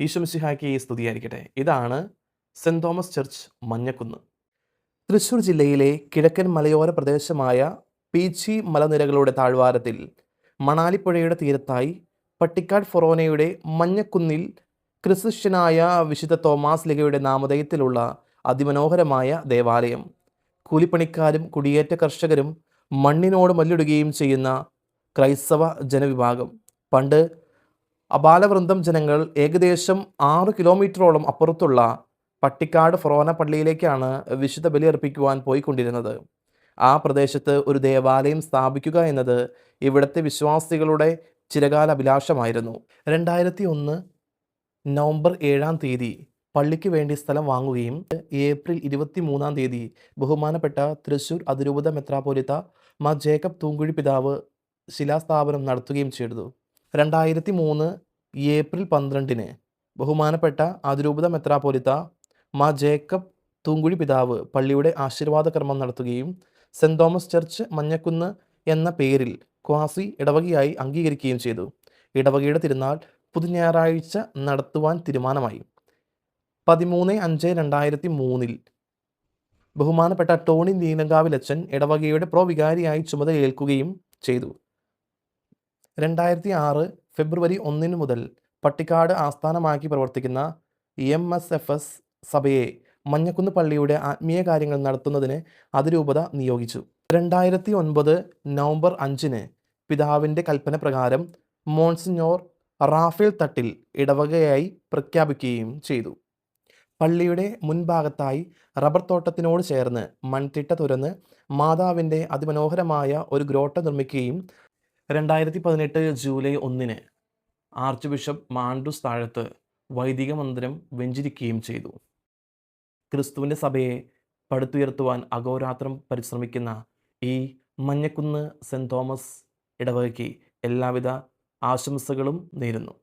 ഈശ്വംസിഹാക്കി സ്തുതിയായിരിക്കട്ടെ ഇതാണ് saint Thomas church Manjakkunnu. Thrissur ജില്ലയിലെ കിഴക്കൻ മലയോര പ്രദേശമായ പീച്ചി മലനിരകളുടെ താഴ്വാരത്തിൽ മണാലിപ്പുഴയുടെ തീരത്തായി പട്ടിക്കാട് ഫൊറോനയുടെ മഞ്ഞക്കുന്നിൽ ക്രിസ്ത്യനായ വിശുദ്ധ തോമാസ് ലിഗയുടെ നാമധേയത്തിലുള്ള അതിമനോഹരമായ ദേവാലയം. കൂലിപ്പണിക്കാരും കുടിയേറ്റ കർഷകരും മണ്ണിനോട് മല്ലിടുകയും ചെയ്യുന്ന ക്രൈസ്തവ ജനവിഭാഗം. പണ്ട് അപാലവൃന്ദം ജനങ്ങൾ ഏകദേശം ആറ് കിലോമീറ്ററോളം അപ്പുറത്തുള്ള പട്ടിക്കാട് ഫൊറോന പള്ളിയിലേക്കാണ് വിശുദ്ധ ബലിയർപ്പിക്കുവാൻ പോയിക്കൊണ്ടിരുന്നത്. ആ പ്രദേശത്ത് ഒരു ദേവാലയം സ്ഥാപിക്കുക എന്നത് ഇവിടുത്തെ വിശ്വാസികളുടെ ചിരകാല അഭിലാഷമായിരുന്നു രണ്ടായിരത്തി ഒന്ന് നവംബർ ഏഴാം തീയതി പള്ളിക്ക് വേണ്ടി സ്ഥലം വാങ്ങുകയും ഏപ്രിൽ ഇരുപത്തി മൂന്നാം തീയതി ബഹുമാനപ്പെട്ട തൃശൂർ അതിരൂപത മെത്രാപോലിത്ത മാ ജേക്കബ് തൂങ്കുഴി പിതാവ് ശിലാസ്ഥാപനം നടത്തുകയും ചെയ്തു. രണ്ടായിരത്തി മൂന്ന് ഏപ്രിൽ പന്ത്രണ്ടിന് ബഹുമാനപ്പെട്ട അതിരൂപത മെത്രാപോലിത്ത മാ ജേക്കബ് തൂങ്കുഴി പിതാവ് പള്ളിയുടെ ആശീർവാദ കർമ്മം നടത്തുകയും സെന്റ് തോമസ് ചർച്ച് മഞ്ഞക്കുന്ന് എന്ന പേരിൽ ക്വാസി ഇടവകയായി അംഗീകരിക്കുകയും ചെയ്തു. ഇടവകയുടെ തിരുനാൾ പുതുഞായറാഴ്ച നടത്തുവാൻ തീരുമാനമായി. പതിമൂന്ന് അഞ്ച് രണ്ടായിരത്തി മൂന്നിൽ ബഹുമാനപ്പെട്ട ടോണി നീലങ്കാവിലച്ചൻ ഇടവകയുടെ പ്രോ വികാരിയായി ചുമതലയേൽക്കുകയും ചെയ്തു. രണ്ടായിരത്തി ആറ് ഫെബ്രുവരി ഒന്നിന് മുതൽ പട്ടിക്കാട് ആസ്ഥാനമാക്കി പ്രവർത്തിക്കുന്ന എം എസ് എഫ് എസ് സഭയെ മഞ്ഞക്കുന്ന് പള്ളിയുടെ ആത്മീയ കാര്യങ്ങൾ നടത്തുന്നതിന് അതിരൂപത നിയോഗിച്ചു. രണ്ടായിരത്തി ഒൻപത് നവംബർ അഞ്ചിന് പിതാവിന്റെ കൽപ്പന പ്രകാരം മോൺസിഞ്ഞോർ റാഫേൽ തട്ടിൽ ഇടവകയായി പ്രഖ്യാപിക്കുകയും ചെയ്തു. പള്ളിയുടെ മുൻഭാഗത്തായി റബ്ബർ തോട്ടത്തിനോട് ചേർന്ന് മൺതിട്ട തുരന്ന് മാതാവിന്റെ അതിമനോഹരമായ ഒരു ഗ്രോട്ട നിർമ്മിക്കുകയും രണ്ടായിരത്തി പതിനെട്ട് ജൂലൈ ഒന്നിന് ആർച്ച് ബിഷപ്പ് മാൻഡുസ് താഴത്ത് വൈദിക മന്ദിരം വെഞ്ചിരിക്കുകയും ചെയ്തു. ക്രിസ്തുവിന്റെ സഭയെ പടുത്തുയർത്തുവാൻ അഗോരാത്രം പരിശ്രമിക്കുന്ന ഈ മഞ്ഞക്കുന്ന് സെന്റ് തോമസ് ഇടവകയ്ക്ക് എല്ലാവിധ ആശംസകളും നേരുന്നു.